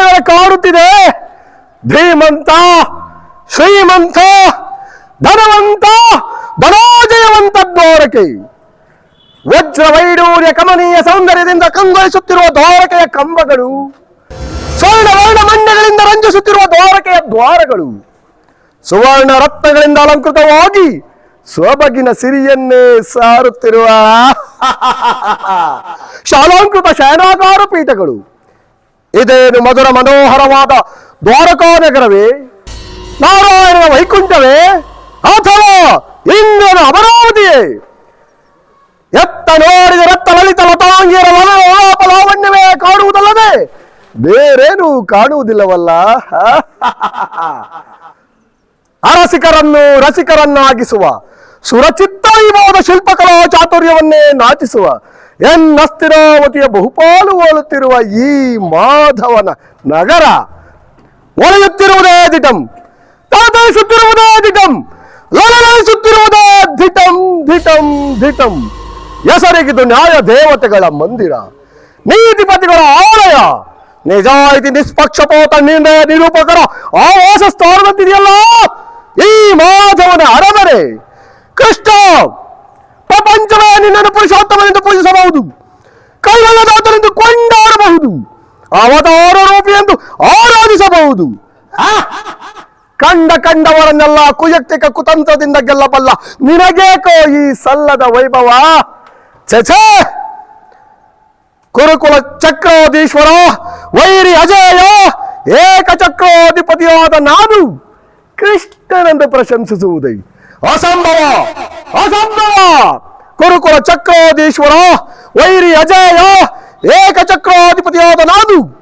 ದ್ವಾರಗಳ ಕಾಡುತ್ತಿದೆ. ಧೀಮಂತ, ಶ್ರೀಮಂತ, ಧನವಂತ, ಧನೋಜಯವಂತ ದ್ವಾರಕೆ. ವಜ್ರ ವೈಡೂರ್ಯ ಕಮನೀಯ ಸೌಂದರ್ಯದಿಂದ ಕಂಗೊಳಿಸುತ್ತಿರುವ ದ್ವಾರಕೆಯ ಕಂಬಗಳು, ಸ್ವರ್ಣ ವರ್ಣ ಮಂಡಗಳಿಂದ ರಂಜಿಸುತ್ತಿರುವ ದ್ವಾರಕೆಯ ದ್ವಾರಗಳು, ಸುವರ್ಣ ರತ್ನಗಳಿಂದ ಅಲಂಕೃತವಾಗಿ ಸೊಬಗಿನ ಸಿರಿಯನ್ನೇ ಸಾರುತ್ತಿರುವ ಶಾಲಾಂಕೃತ ಶಯನಾಕಾರ ಪೀಠಗಳು. ಇದೇನು ಮಧುರ ಮನೋಹರವಾದ ದ್ವಾರಕಾ ನಗರವೇ ನಾರಾಯಣನ ವೈಕುಂಠವೇ? ಅಥವಾ ಇಂದ್ರನ ಅಮರಾವತಿಯೇ? ಎತ್ತ ನೋಡಿದ ರತ್ತ ಲಲಿತ ಲತಾಂಗಿಯರ ಲಲಾಪ ಲಾವಣ್ಯವೇ ಕಾಣುವುದಲ್ಲದೆ ಬೇರೇನು ಕಾಣುವುದಿಲ್ಲವಲ್ಲ? ಅರಸಿಕರನ್ನು ರಸಿಕರನ್ನಾಗಿಸುವ ಸುರಚಿತ್ತ ಶಿಲ್ಪಕಲಾ ಚಾತುರ್ಯವನ್ನೇ ನಾಚಿಸುವ ಎನ್ನಸ್ತಿರಾವತಿಯ ಬಹುಪಾಲು ಹೋಲುತ್ತಿರುವ ಈ ಮಾಧವನ ನಗರ ಒಳೆಯುತ್ತಿರುವುದೇ ದಿಟಂ ತಳತಳಿಸುತ್ತಿರುವುದೇ ದಿಟಂ ಲಲಲಿಸುತ್ತಿರುವುದೇ ಧಿಟಂ ಧಿಟಂ ಧಿಟಂ ಹೆಸರಿಗಿದು ನ್ಯಾಯ ದೇವತೆಗಳ ಮಂದಿರ ನೀತಿಪತಿಗಳ ಆಲಯ ನಿಜಾಯಿತಿ ನಿಷ್ಪಕ್ಷಪಾತ ನಿರ್ಣಯ ನಿರೂಪಕರ ಆವಾಸ ಸ್ಥಾನದಂತಿದೆಯಲ್ಲ ಈ ಮಾಧವನ ಅರಮನೆ ಕೃಷ್ಣ ಪ್ರಪಂಚವೇ ನಿನ್ನನ್ನು ಪುರುಷೋತ್ತಮನೆಂದು ಪೂಜಿಸಬಹುದು. ಕೈವಲ್ಲದಾತನೆಂದು ಕೊಂಡಾಡಬಹುದು. ಅವತಾರ ರೂಪಿ ಎಂದು ಆರಾಧಿಸಬಹುದು? ಕಂಡ ಕಂಡವರನ್ನೆಲ್ಲ ಕುಯಕ್ತಿಕ ಕುತಂತ್ರದಿಂದ ಗೆಲ್ಲಬಲ್ಲ ನಿನಗೇಕೋ ಈ ಸಲ್ಲದ ವೈಭವ? ಚಚೆ ಕುರುಕುಲ ಚಕ್ರಾಧೀಶ್ವರ, ವೈರಿ ಅಜಯ, ಏಕಚಕ್ರಾಧಿಪತಿಯಾದ ನಾನು ಕೃಷ್ಣನೆಂದು ಪ್ರಶಂಸಿಸುವುದೇ. ಅಸಂಭವ! ಅಸಂಭವ ಕುರುಕುಲ ಚಕ್ರಾಧೀಶ್ವರ ವೈರಿ ಅಜಯ ಏಕಚಕ್ರಾಧಿಪತಿಯಾದ ನಾನು.